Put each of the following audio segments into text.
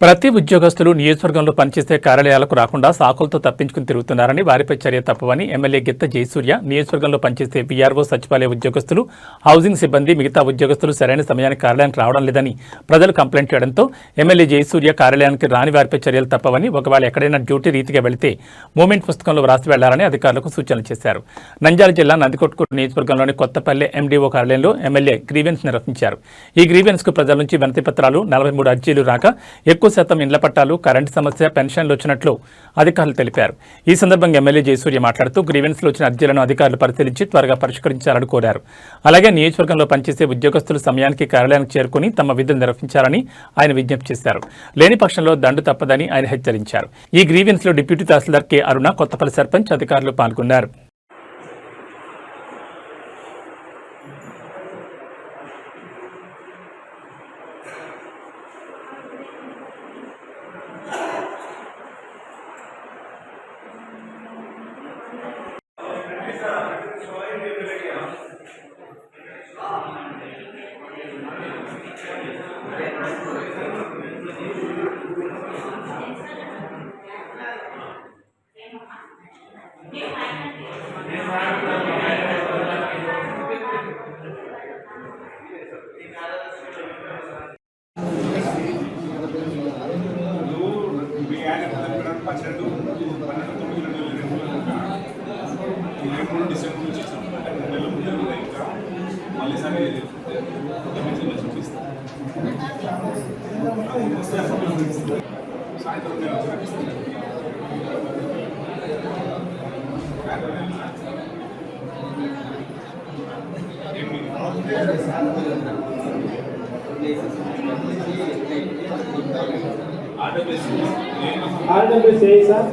ప్రతి ఉద్యోగస్తులు నియోజకవర్గంలో పనిచేసే కార్యాలయాలకు రాకుండా సాకులతో తప్పించుకుని తిరుగుతున్నారని వారిపై చర్య తప్పవని ఎమ్మెల్యే గిత్త జయసూర్య నియోజకవర్గంలో పనిచేసే వీఆర్ఓ సచివాలయ ఉద్యోగస్తులు హౌసింగ్ సిబ్బంది మిగతా ఉద్యోగస్తులు సరైన సమయానికి కార్యాలయానికి రావడం లేదని ప్రజలు కంప్లైంట్ చేయడంతో ఎమ్మెల్యే జయసూర్య కార్యాలయానికి రాని వారిపై చర్యలు తప్పవని ఒకవేళ ఎక్కడైనా డ్యూటీ రీతిగా వెళితే మూమెంట్ పుస్తకంలో వ్రాసి వెళ్ళాలని అధికారులకు సూచనలు చేశారు. నంద్యాల జిల్లా నందికొట్కూరు నియోజకవర్గంలోని కొత్తపల్లె ఎండీఓ కార్యాలయంలో ఎమ్మెల్యే గ్రీవెన్స్ నిర్వహించారు. ఈ గ్రీవెన్స్కు ప్రజల నుంచి వినతి పత్రాలు నలభై మూడు అర్జీలు రాక ఎక్కువ శాతం ఇండ్ల పట్టాలు కరెంటు సమస్య పెన్షన్లు వచ్చినట్లు అధికారులు తెలిపారు. ఈ సందర్భంగా ఎమ్మెల్యే జయసూర్య మాట్లాడుతూ గ్రీవెన్స్లో వచ్చిన అర్జీలను అధికారులు పరిశీలించి త్వరగా పరిష్కరించాలని కోరారు. అలాగే నియోజకవర్గంలో పనిచేసే ఉద్యోగస్తులు సమయానికి కార్యాలయానికి చేరుకుని తమ విధులు నిర్వహించాలని ఆయన విజ్ఞప్తి చేశారు. లేని పక్షంలో దండు తప్పదని ఆయన హెచ్చరించారు. ఈ గ్రీవెన్స్లో డిప్యూటీ తహసీల్దార్ కె. అరుణ కొత్తపల్లి సర్పంచ్ అధికారులు పాల్గొన్నారు. పన్నెండు పన్నెండు తొమ్మిది రెండు వేల రెండు వేల ఇరవై మూడు డిసెంబర్ నుంచి ఇచ్చాం అంటే మూడు నెలల ముందు ఇంకా మళ్ళీ సరే చూపిస్తాం సాయంత్రం చూపిస్తాను సాయంత్రం నేను ఏమి? ఆర్డబ్ల్యూసీ నేను ఆర్డబ్ల్యూసీ సార్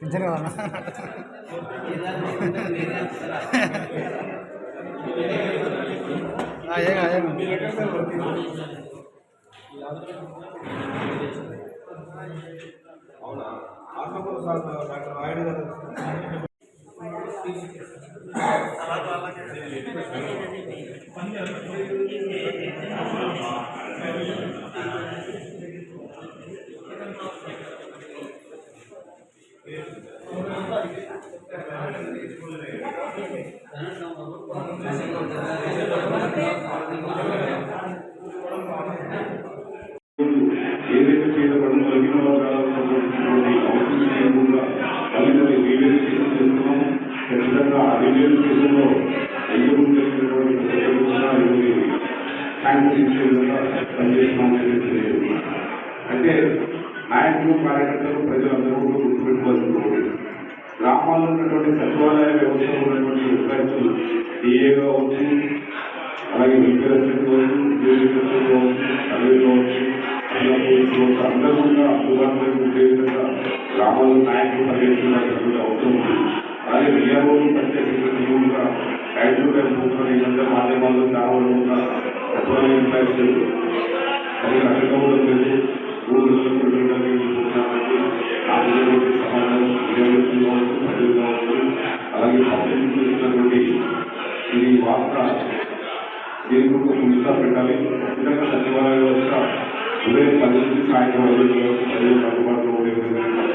పింఛన్ కావాలా అవునా? ఆత్మకూరు సార్ డాక్టర్ రాయుడు గారు ఖచ్చితంగా ఆ చేసినటువంటి ప్రజలు కూడా ఇవి శాంక్షన్ ఇచ్చే విధంగా పనిచేస్తున్నామని తెలియజేస్తున్నాను అయితే నాయకులు కార్యకర్తలు ప్రజలందరూ కూడా గుర్తుపెట్టుకోవాల్సిన ఒకటి. గ్రామాల్లో ఉన్నటువంటి సచివాలయ వ్యవస్థలో ఉన్నటువంటి విద్యార్థులు డిఏ కావచ్చు అలాగే వెల్ఫేర్ అసిస్టెంట్ కావచ్చు ఉద్యోగి కావచ్చు సర్వే కావచ్చు పోలీసులు అందరూ కూడా అందుబాటులో ఉండే విధంగా గ్రామాల్లో నాయకులు పర్యటించాల్సినటువంటి అవసరం ఉంటుంది అలాగే విఆర్ఓలు పనిచేసేటువంటి కూడా రైతులు కలుపుకుంటున్న ఈ మధ్య మాధ్యమాల్లో చాలా వరకు కూడా సచివాలయ ఎంప్లాయీస్ సరిగ్గా అడ్డుకోవడం లేదు మూడు రోజులు పెట్టడానికి ఆంధ్రప్రదేశ్ సమాజం విద్యార్థులు కావచ్చు ప్రజలు కావచ్చు అలాగే పబ్లిక్ చేసినటువంటి ఇది వార్త దీనికి ఒక పుస్తకాలు పెట్టాలి ఖచ్చితంగా సచివాలయ వ్యవస్థ ఉదయం పది నుంచి సాయంత్రం ఐదు వరకు